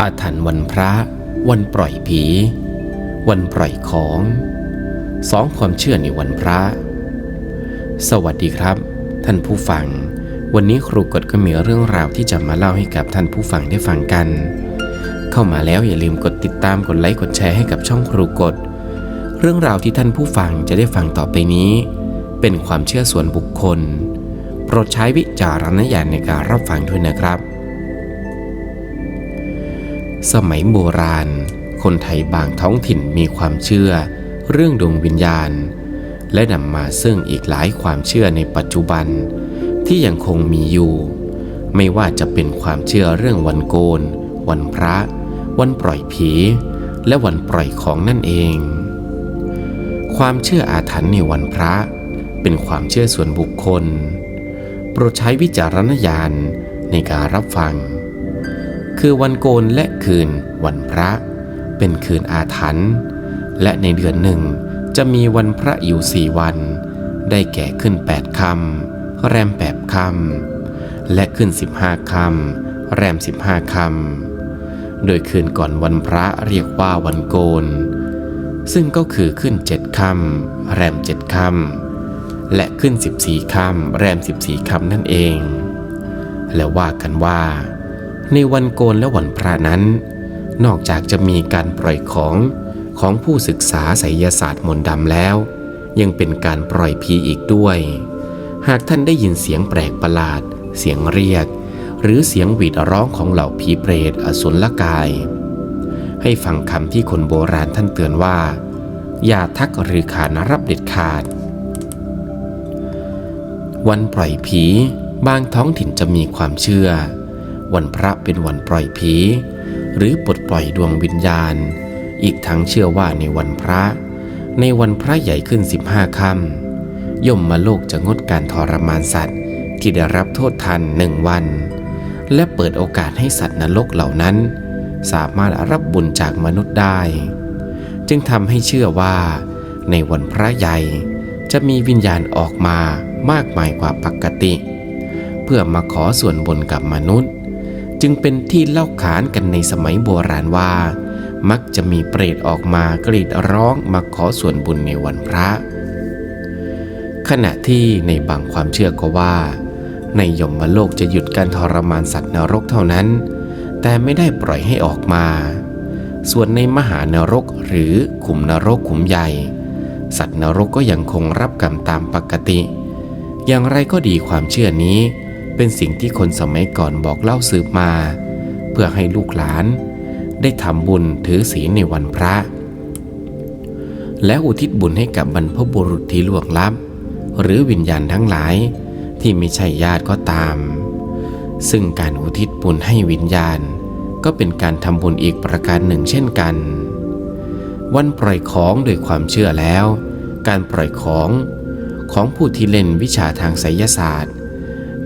อาถรรพ์วันพระ วันปล่อยผี วันปล่อยของสองความเชื่อในวันพระ สวัสดีครับ ท่านผู้ฟัง วันนี้ครูกฎก็มีเรื่องราวที่จะมาเล่าให้กับท่านผู้ฟังได้ฟังกัน เข้ามาแล้วอย่าลืมกดติดตามกดไลค์กดแชร์ให้กับช่องครูกฎเรื่องราวที่ท่านผู้ฟังจะได้ฟังต่อไปนี้ เป็นความเชื่อส่วนบุคคล โปรดใช้วิจารณญาณในการรับฟังด้วยนะครับ สมัยโบราณ คนไทยบางท้องถิ่นมีความเชื่อ เรื่องดวงวิญญาณ และนำมาซึ่งอีกหลายความเชื่อในปัจจุบัน ที่ยังคงมีอยู่ ไม่ว่าจะเป็นความเชื่อเรื่องวันโกน วันพระ วันปล่อยผี และวันปล่อยของนั่นเอง ความเชื่ออาถรรพ์ในวันพระ เป็นความเชื่อส่วนบุคคล โปรดใช้วิจารณญาณในการรับฟัง คือวันโกนและคืนวันพระ เป็นคืนอาถรรพ์และในเดือนหนึ่งจะมีวันพระอยู่สี่วัน ได้แก่ขึ้นแปดคำแรมแปดคำและขึ้นสิบห้าคำแรมสิบห้าคำโดยคืนก่อนวันพระเรียกว่าวันโกน ซึ่งก็คือขึ้นเจ็ดคำแรมเจ็ดคำและขึ้นสิบสี่คำแรมสิบสี่คำนั่นเอง และว่ากันว่า ในวันโกนและวันพระนั้น นอกจากจะมีการปล่อยของของผู้ศึกษาไสยศาสตร์มนต์ดำแล้ว ยังเป็นการปล่อยผีอีกด้วย หากท่านได้ยินเสียงแปลกประหลาด เสียงเรียก หรือเสียงหวีดร้องของเหล่าผีเปรตอสุรกาย ให้ฟังคำที่คนโบราณท่านเตือนว่า อย่าทักหรือขานรับเด็ดขาด วันปล่อยผีบางท้องถิ่นจะมีความเชื่อ วันพระเป็นวันปล่อยผี หรือปลดปล่อยดวงวิญญาณ อีกทั้งเชื่อว่าในวันพระ ในวันพระใหญ่ขึ้น 15ค่ำย่อมมาโลกจะงดการทรมานสัตว์ ที่ได้รับโทษทันหนึ่งวัน และเปิดโอกาสให้สัตว์นรกเหล่านั้น สามารถรับบุญจากมนุษย์ได้ จึงทำให้เชื่อว่า ในวันพระใหญ่จะมีวิญญาณออกมามากมายกว่าปกติ เพื่อมาขอส่วนบุญกับมนุษย์ จึงเป็นที่เล่าขานกันในสมัยโบราณว่า มักจะมีเปรตออกมากรีดร้องมาขอส่วนบุญในวันพระ ขณะที่ในบางความเชื่อก็ว่า ในยมโลกจะหยุดการทรมานสัตว์นรกเท่านั้น แต่ไม่ได้ปล่อยให้ออกมา ส่วนในมหานรกหรือขุมนรกขุมใหญ่ สัตว์นรกก็ยังคงรับกรรมตามปกติ อย่างไรก็ดีความเชื่อนี้ เป็นสิ่งที่คนสมัยก่อนบอกเล่าสืบมา เพื่อให้ลูกหลาน ได้ทำบุญถือศีลในวันพระ และอุทิศบุญให้กับบรรพบุรุษที่ล่วงลับ หรือวิญญาณทั้งหลายที่ไม่ใช่ญาติก็ตาม ซึ่งการอุทิศบุญให้วิญญาณ ก็เป็นการทำบุญอีกประการหนึ่งเช่นกัน วันปล่อยของโดยความเชื่อแล้ว การปล่อยของของผู้ที่เล่นวิชาทางไสยศาสตร์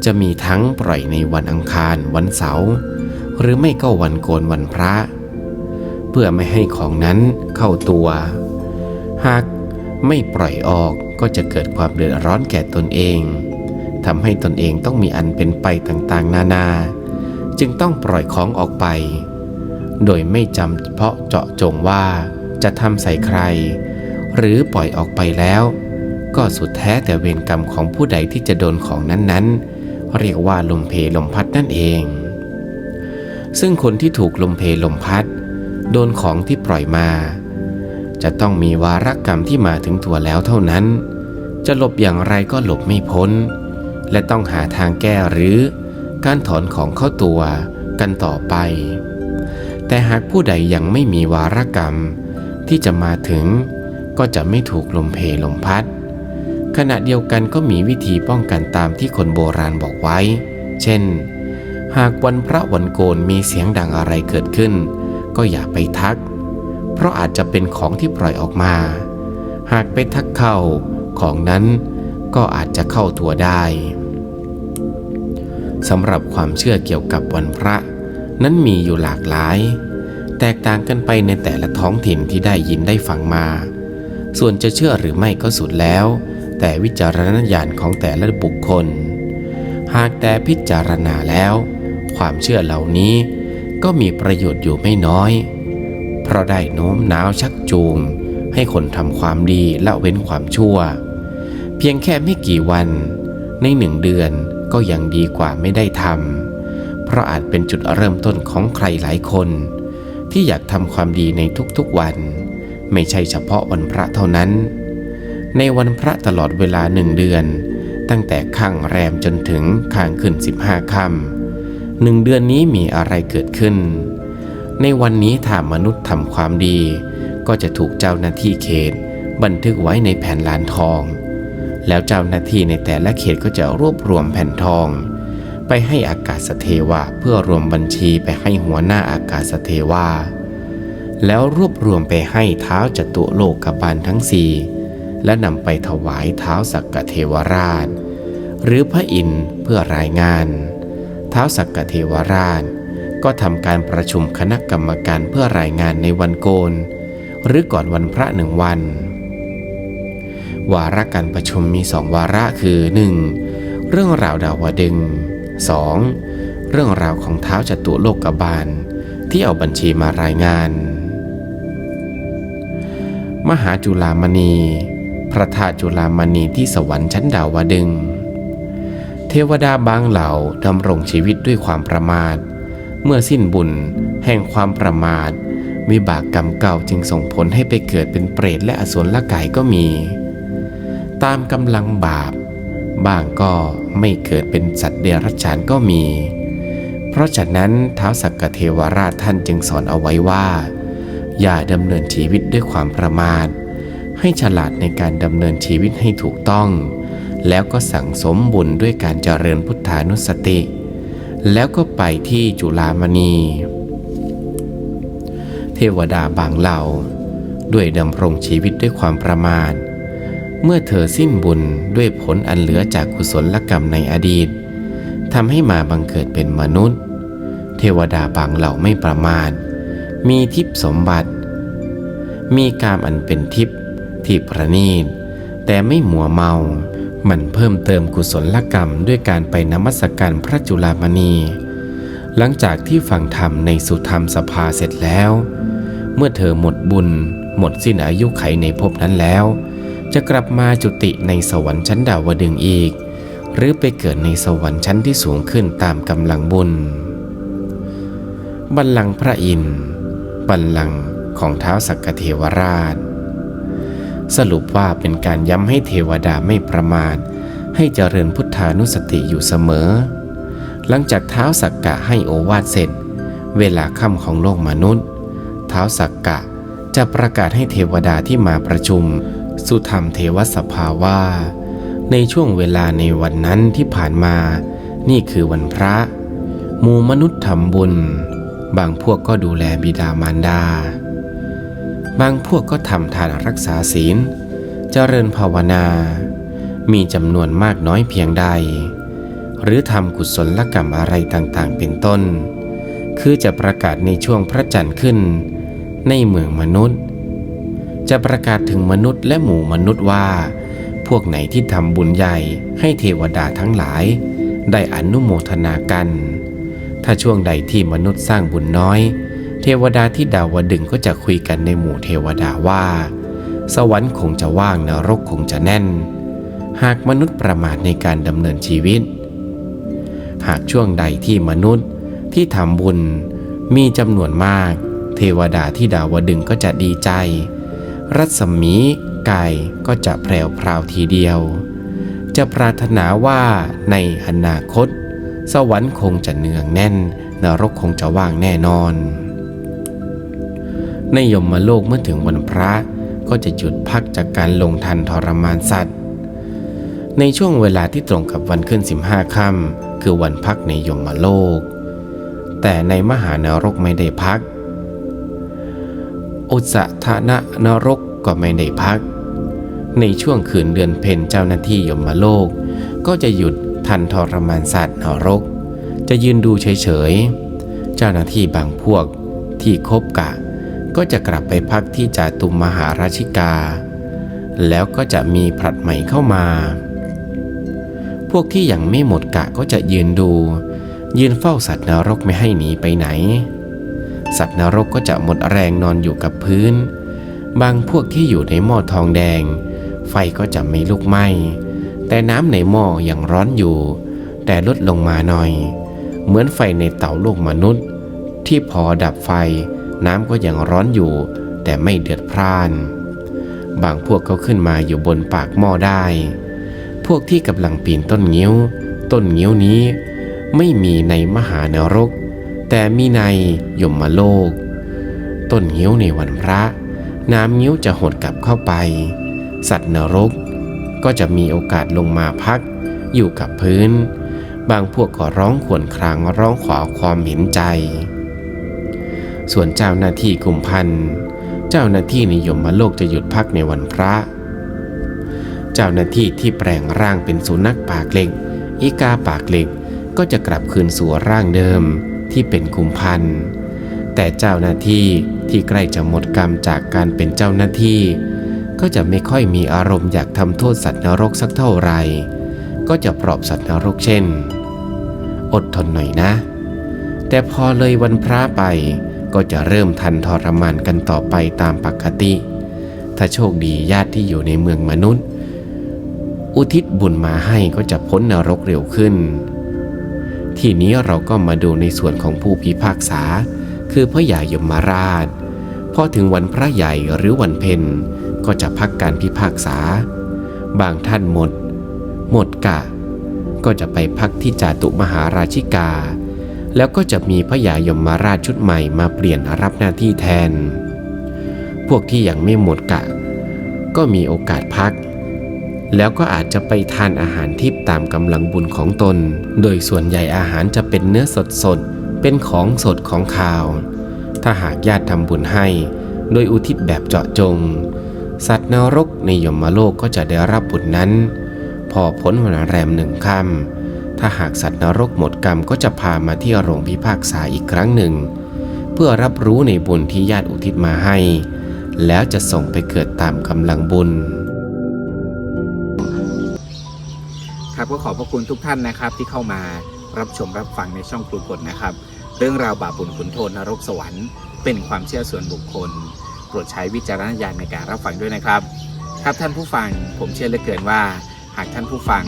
จะมีทั้งปล่อยในวันอังคารวันเสาร์หรือไม่ก็วันโกนวันพระ เพื่อไม่ให้ของนั้นเข้าตัว หากไม่ปล่อยออกก็จะเกิดความเดือดร้อนแก่ตนเองทำให้ตนเองต้องมีอันเป็นไปต่างๆ นานา จึงต้องปล่อยของออกไป โดยไม่จำเพาะเจาะจงว่าจะทำใส่ใคร หรือปล่อยออกไปแล้ว ก็สุดแท้แต่เวรกรรมของผู้ใดที่จะโดนของนั้นๆ เรียกว่าลมเพลมพัดนั่นเอง ซึ่งคนที่ถูกลมเพลมพัด โดนของที่ปล่อยมา จะต้องมีวาระกรรมที่มาถึงตัวแล้วเท่านั้น จะหลบอย่างไรก็หลบไม่พ้น และต้องหาทางแก้หรือการถอนของเข้าตัวกันต่อไป แต่หากผู้ใดยังไม่มีวาระกรรมที่จะมาถึงก็จะไม่ถูกลมเพลมพัด ขณะเดียวกันก็มีวิธีป้องกันตามที่คนโบราณบอกไว้ เช่น หากวันพระวันโกนมีเสียงดังอะไรเกิดขึ้น ก็อย่าไปทัก เพราะอาจจะเป็นของที่ปล่อยออกมา หากไปทักเข้าของนั้นก็อาจจะเข้าตัวได้สำหรับความเชื่อเกี่ยวกับวันพระ นั้นมีอยู่หลากหลาย แตกต่างกันไปในแต่ละท้องถิ่นที่ได้ยินได้ฟังมา ส่วนจะเชื่อหรือไม่ก็สุดแล้ว แต่วิจารณญาณของแต่ละบุคคล หากแต่พิจารณาแล้ว ความเชื่อเหล่านี้ก็มีประโยชน์อยู่ไม่น้อย เพราะได้โน้มน้าวชักจูง ให้คนทำความดีละเว้นความชั่ว เพียงแค่ไม่กี่วัน ในหนึ่งเดือนก็ยังดีกว่าไม่ได้ทำ เพราะอาจเป็นจุดเริ่มต้นของใครหลายคน ที่อยากทำความดีในทุกๆวัน ไม่ใช่เฉพาะวันพระเท่านั้น ในวันพระตลอดเวลาหนึ่งเดือน ตั้งแต่ข้างแรมจนถึงข้างขึ้นสิบห้าค่ำหนึ่งเดือนนี้มีอะไรเกิดขึ้น ในวันนี้ถ้ามนุษย์ทำความดี ก็จะถูกเจ้าหน้าที่เขต บันทึกไว้ในแผ่นลานทอง แล้วเจ้าหน้าที่ในแต่ละเขตก็จะรวบรวมแผ่นทอง ไปให้อากาศเทวะเพื่อรวมบัญชีไปให้หัวหน้าอากาศเทวาแล้วรวบรวมไปให้เท้าจตุโลกบาลทั้งสี่ และนำไปถวายเท้าสักกเทวราช หรือพระอินทร์เพื่อรายงาน เท้าสักกเทวราช ก็ทำการประชุมคณะกรรมการเพื่อรายงานในวันโกน หรือก่อนวันพระหนึ่งวัน วาระการประชุมมีสองวาระคือ 1. เรื่องราวดาวดึง 2. เรื่องราวของเท้าจตุโลกบาล ที่เอาบัญชีมารายงานมหาจุลามณี พระธาตุจุลามณีที่สวรรค์ชั้นดาวดึง เทวดาบางเหล่าดำรงชีวิตด้วยความประมาท เมื่อสิ้นบุญแห่งความประมาท วิบากกรรมเก่าจึงส่งผลให้ไปเกิดเป็นเปรตและอสุรกายก็มี ตามกำลังบาป บ้างก็ไม่เกิดเป็นสัตว์เดรัจฉานก็มี เพราะฉะนั้นท้าวสักกเทวราชท่านจึงสอนเอาไว้ว่า อย่าดำเนินชีวิตด้วยความประมาท ให้ฉลาดในการดำเนินชีวิตให้ถูกต้อง แล้วก็สั่งสมบุญด้วยการเจริญพุทธานุสติ แล้วก็ไปที่จุฬามณี เทวดาบางเหล่า ด้วยดำรงชีวิตด้วยความประมาทเมื่อเธอสิ้นบุญด้วยผลอันเหลือจากกุศลกรรมในอดีตทำให้มาบังเกิดเป็นมนุษย์ เทวดาบางเหล่าไม่ประมาทมีทิพย์สมบัติ มีกามอันเป็นทิพย์ ที่ประณีต แต่ไม่มัวเมา มันเพิ่มเติมกุศลกรรมด้วยการไปนมัสการพระจุลามณี หลังจากที่ฟังธรรมในสุธรรมสภาเสร็จแล้ว เมื่อเธอหมดบุญ หมดสิ้นอายุไขในภพนั้นแล้ว จะกลับมาจุติในสวรรค์ชั้นดาวดึงส์อีก หรือไปเกิดในสวรรค์ชั้นที่สูงขึ้นตามกำลังบุญ บัลลังก์พระอินทร์บัลลังก์ของเท้าวสักกเทวราช สรุปว่าเป็นการย้ำให้เทวดาไม่ประมาทให้เจริญพุทธานุสติอยู่เสมอ หลังจากเท้าสักกะให้โอวาทเสร็จ เวลาค่ำของโลกมนุษย์ เท้าสักกะจะประกาศให้เทวดาที่มาประชุม สุธรรมเทวสภาว่า ในช่วงเวลาในวันนั้นที่ผ่านมา นี่คือวันพระมูมนุษย์ทำบุญ บางพวกก็ดูแลบิดามารดา บางพวกก็ทำทานรักษาศีล เจริญภาวนา มีจำนวนมากน้อยเพียงใด หรือทำกุศลกรรมอะไรต่างๆ เป็นต้น คือจะประกาศในช่วงพระจันทร์ขึ้น ในเมืองมนุษย์ จะประกาศถึงมนุษย์และหมู่มนุษย์ว่า พวกไหนที่ทำบุญใหญ่ให้เทวดาทั้งหลาย ได้อนุโมทนากัน ถ้าช่วงใดที่มนุษย์สร้างบุญน้อย เทวดาที่ดาวดึงก็จะคุยกันในหมู่เทวดาว่า สวรรค์คงจะว่างนรกคงจะแน่น หากมนุษย์ประมาทในการดำเนินชีวิต หากช่วงใดที่มนุษย์ที่ทำบุญมีจำนวนมาก เทวดาที่ดาวดึงก็จะดีใจ รัศมีกายก็จะแพรวพราวทีเดียว จะปรารถนาว่าในอนาคต สวรรค์คงจะเนืองแน่น นรกคงจะว่างแน่นอน ในยมโลกเมื่อถึงวันพระก็จะหยุดพักจากการลงทันทรมานสัตว์ ในช่วงเวลาที่ตรงกับวันขึ้น 15ค่ำคือวันพักในยมโลก แต่ในมหานรกไม่ได้พัก อุสธนะนรกก็ไม่ได้พัก ในช่วงคืนเดือนเพ็ญเจ้าหน้าที่ยมโลก ก็จะหยุดทันทรมานสัตว์นรก จะยืนดูเฉยๆ เจ้าหน้าที่บางพวกที่คบกะ ก็จะกลับไปพักที่จาตุมมหาราชิกา แล้วก็จะมีผลัดใหม่เข้ามา พวกที่ยังไม่หมดกะก็จะยืนดู ยืนเฝ้าสัตว์นรกไม่ให้หนีไปไหน สัตว์นรกก็จะหมดแรงนอนอยู่กับพื้น บางพวกที่อยู่ในหม้อทองแดง ไฟก็จะไม่ลุกไหม้ แต่น้ำในหม้อยังร้อนอยู่ แต่ลดลงมาหน่อย เหมือนไฟในเตาโลกมนุษย์ ที่พอดับไฟ น้ำก็ยังร้อนอยู่ แต่ไม่เดือดพร่าน บางพวกก็ขึ้นมาอยู่บนปากหม้อได้ พวกที่กำลังปีนต้นงิ้ว ต้นงิ้วนี้ ไม่มีในมหานรก แต่มีในยมโลก ต้นงิ้วในวันพระ น้ำงิ้วจะหดกลับเข้าไป สัตว์นรก ก็จะมีโอกาสลงมาพัก อยู่กับพื้น บางพวกก็ร้องขวนครางร้องขอความเห็นใจ ส่วนเจ้าหน้าที่กุมพันธ์เจ้าหน้าที่ในยมมโลกจะหยุดพักในวันพระ เจ้าหน้าที่ที่แปลงร่างเป็นสุนัขปากเหล็ก อีกาปากเหล็กก็จะกลับคืนสู่ร่างเดิมที่เป็นกุมพันธ์แต่เจ้าหน้าที่ที่ใกล้จะหมดกรรมจากการเป็นเจ้าหน้าที่ ก็จะไม่ค่อยมีอารมณ์อยากทำโทษสัตว์นรกสักเท่าไหร่ก็จะปลอบสัตว์นรกเช่น อดทนหน่อยนะ แต่พอเลยวันพระไป ก็จะเริ่มทันทรมานกันต่อไปตามปกติ ถ้าโชคดีญาติที่อยู่ในเมืองมนุษย์ อุทิศบุญมาให้ก็จะพ้นนรกเร็วขึ้น ทีนี้เราก็มาดูในส่วนของผู้พิพากษา คือพระยายมราช พอถึงวันพระใหญ่หรือวันเพ็ญก็จะพักการพิพากษา บางท่านหมด หมดกะ ก็จะไปพักที่จาตุมหาราชิกา แล้วก็จะมีพระยายมมาราชชุดใหม่มาเปลี่ยนรับหน้าที่แทน พวกที่ยังไม่หมดกะ ก็มีโอกาสพัก แล้วก็อาจจะไปทานอาหารทิพย์ตามกำลังบุญของตน โดยส่วนใหญ่อาหารจะเป็นเนื้อสดสดเป็นของสดของขาว ถ้าหากญาติทำบุญให้ โดยอุทิศแบบเจาะจง สัตว์นรกในยมโลกก็จะได้รับบุญนั้น พอพ้นวันแรมหนึ่งค่ำ ถ้าหากสัตว์นรกหมดกรรมก็จะพามาที่โรงพิพากษาอีกครั้งหนึ่ง เพื่อรับรู้ในบุญที่ญาติอุทิศมาให้ แล้วจะส่งไปเกิดตามกำลังบุญครับก็ขอบพระคุณทุกท่านนะครับที่เข้ามารับชมรับฟังในช่องครูกฎนะครับ เรื่องราวบาปบุญขุนโทษนรกสวรรค์เป็นความเชื่อส่วนบุคคล โปรดใช้วิจารณญาณในการรับฟังด้วยนะครับ ครับท่านผู้ฟังผมเชื่อเหลือเกินว่า หากท่านผู้ฟัง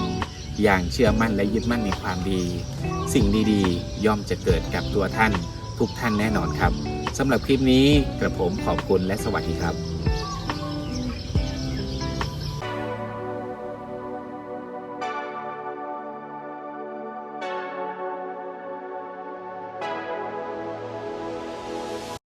อย่างเชื่อมั่นและยึดมั่นในความดี สิ่งดีๆ ย่อมจะเกิดกับตัวท่านทุกท่านแน่นอนครับสำหรับคลิปนี้กระผมขอบคุณและสวัสดีครับ